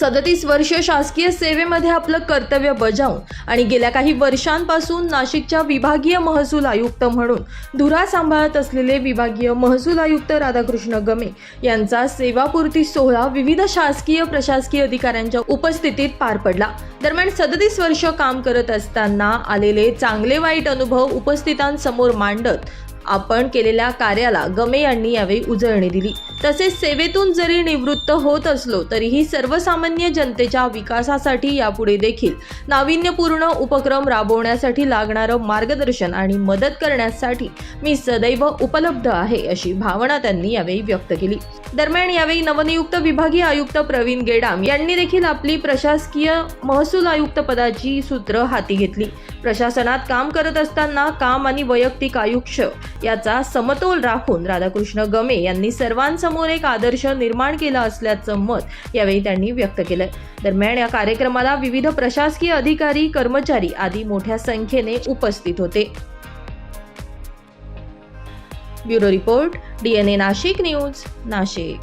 सदतीस वर्ष शासकीय सेवेमध्ये आपलं कर्तव्य बजावून आणि गेल्या काही वर्षांपासून नाशिकच्या विभागीय महसूल आयुक्त म्हणून धुरा सांभाळत असलेले विभागीय महसूल आयुक्त राधाकृष्ण गमे यांचा सेवापूर्ती सोहळा विविध शासकीय प्रशासकीय अधिकाऱ्यांच्या उपस्थितीत पार पडला. दरम्यान सदतीस वर्ष काम करत असताना आलेले चांगले वाईट अनुभव उपस्थितांसमोर मांडत आपण केलेल्या कार्याला गमे यांनी यावेळी उजळणी दिली. तसेच सेवेतून जरी निवृत्त होत असलो तरीही सर्वसामान्य जनतेच्या विकासासाठी यापुढे देखील नाविन्यपूर्ण उपक्रम राबवण्यासाठी लागणारं मार्गदर्शन आणि मदत करण्यासाठी मी सदैव उपलब्ध आहे अशी भावना त्यांनी यावेळी व्यक्त केली. दरम्यान यावेळी नवनियुक्त विभागीय आयुक्त प्रवीण गेडाम यांनी देखील आपली प्रशासकीय महसूल आयुक्त पदाची सूत्र हाती घेतली. प्रशासनात काम करत असताना काम आणि वैयक्तिक आयुष्य याचा समतोल राखून राधाकृष्ण गमे यांनी सर्वांसमोर एक आदर्श निर्माण केला असल्याचं मत यावेळी त्यांनी व्यक्त केलं दरम्यान या कार्यक्रमाला विविध प्रशासकीय अधिकारी कर्मचारी आदी मोठ्या संख्येने उपस्थित होते. Bureau report DNA Nashik news Nashik.